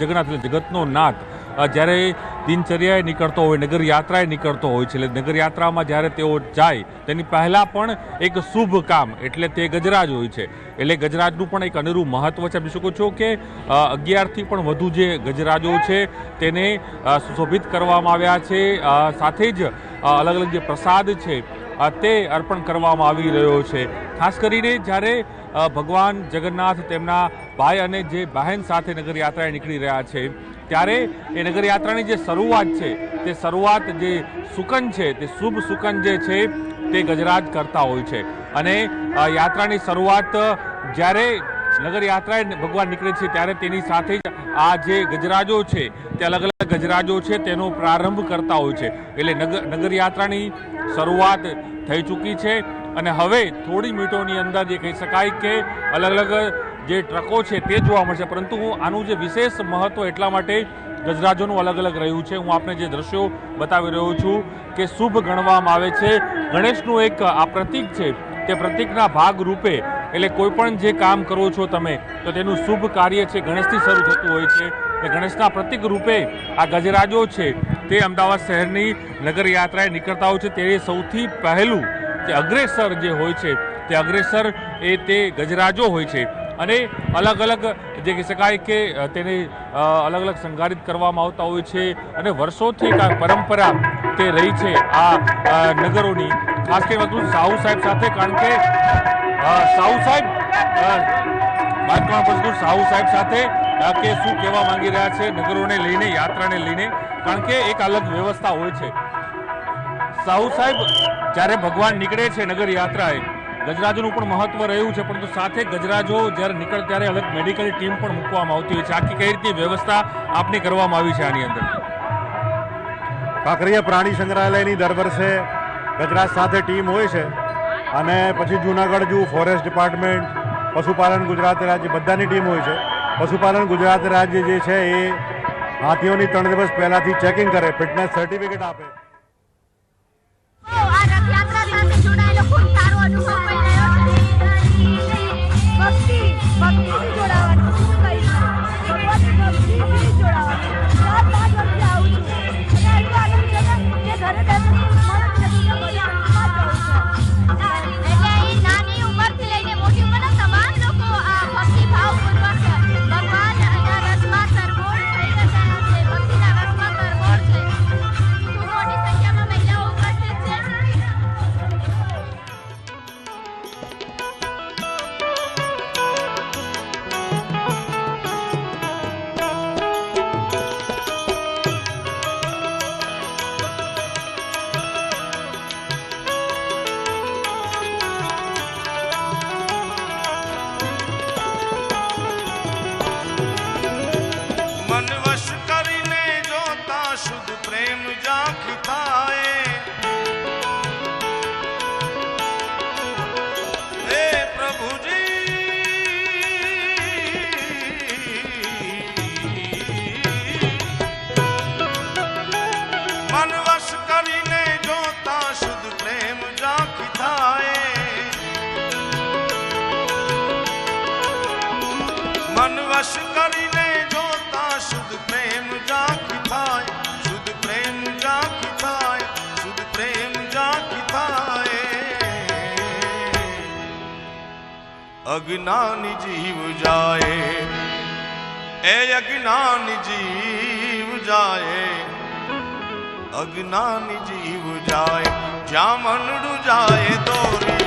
જગન્નાથ એટલે જગતનો નાથ જ્યારે દિનચર્યાએ નીકળતો હોય નગર યાત્રાએ નીકળતો હોય છે એટલે નગરયાત્રામાં જ્યારે તેઓ જાય, તેની પહેલાં પણ એક શુભ કામ, એટલે તે ગજરાજ હોય છે. એટલે ગજરાજનું પણ એક અનેરું મહત્ત્વ છે. આપી શકો છો કે અગિયારથી પણ વધુ જે ગજરાજો છે, તેને સુશોભિત કરવામાં આવ્યા છે. સાથે જ અલગ અલગ જે પ્રસાદ છે તે અર્પણ કરવામાં આવી રહ્યો છે. ખાસ કરીને જ્યારે ભગવાન જગન્નાથ તેમના ભાઈ અને જે બહેન સાથે નગર યાત્રાએ નીકળી રહ્યા છે, ત્યારે એ નગર યાત્રાની જે શરૂઆત છે, તે શરૂઆત જે સુકન છે, તે શુભ સુકન જે છે, તે ગજરાજ કરતા હોય છે. અને યાત્રાની શરૂઆત જ્યારે નગર યાત્રાએ ભગવાન નીકળે છે ત્યારે તેની સાથે જ આ જે ગજરાજો છે, તે અલગ અલગ ગજરાજો છે, તેનો પ્રારંભ કરતા હોય છે. એટલે નગર નગરયાત્રાની શરૂઆત થઈ ચૂકી છે અને હવે થોડી મિનિટોની અંદર જે કહી શકાય કે અલગ અલગ જે ટ્રકો છે તે જોવા મળશે. પરંતુ આનું જે વિશેષ મહત્વ એટલા માટે ગજરાજોનું અલગ અલગ રહ્યું છે. હું આપને જે દ્રશ્યો બતાવી રહ્યો છું કે શુભ ગણવામાં આવે છે. ગણેશનું એક આ પ્રતીક છે, તે પ્રતીકના ભાગ રૂપે એટલે કોઈ પણ જે કામ કરો છો તમે, તો તેનું શુભ કાર્ય છે, ગણેશથી શરૂ થતું હોય છે. એટલે ગણેશના પ્રતિક રૂપે આ ગજરાજો છે, તે અમદાવાદ શહેરની નગર યાત્રાએ નીકળતા હોય છે. તે સૌથી પહેલું જે અગ્રેસર જે હોય છે, તે અગ્રેસર એ તે ગજરાજો હોય છે. અને અલગ અલગ જે કહી શકાય કે તેને અલગ અલગ સંગારિત કરવામાં આવતા હોય છે. અને વર્ષોથી આ પરંપરા તે રહી છે આ નગરોની. ખાસ કરીને વધુ સાહુ સાહેબ સાથે, કારણ કે સાહુ સાહેબ. અ, વાત સાહુ સાહેબ સાથે. શું કહેવા માંગી રહ્યા છે નગરોને લઈને યાત્રાને લઈને? કારણ કે એક અલગ વ્યવસ્થા હોય છે. સાહુ સાહેબ જ્યારે ભગવાન નીકળે છે નગર યાત્રાએ ગજરાજોનું પણ મહત્વ રહ્યું છે પરંતુ સાથે ગજરાજો જ્યારે નીકળે ત્યારે અલગ મેડિકલ ટીમ પણ મૂકવામાં આવતી હોય છે. આખી કઈ રીતે વ્યવસ્થા આપની કરવામાં આવી છે આની અંદર? કાંકરિયા પ્રાણી સંગ્રહાલયની દર વર્ષે ગજરાજ સાથે ટીમ હોય છે. અને પછી જુનાગઢ જુ ફોરેસ્ટ ડિપાર્ટમેન્ટ પશુપાલન ગુજરાત રાજ્ય, બધાની ટીમ હોય છે. પશુપાલન ગુજરાત રાજ્ય જે છે એ હાથીઓની ત્રણ દિવસ પહેલાંથી ચેકિંગ કરે ફિટનેસ સર્ટિફિકેટ આપે. આ રથયાત્રા સાથે જોડાયેલો ખૂબ સારો અનુભવ વશ કરીને જોતા શુદ્ધ પ્રેમ જાખી થાય, શુદ્ધ પ્રેમ જાખી થાય, શુદ્ધ પ્રેમ જાખી થાય. અજ્ઞાની જીવ જાય, એ અજ્ઞાની જીવ જાય. અજ્ઞાની જીવ જાય, જ્યાં મનડું જાય દોરી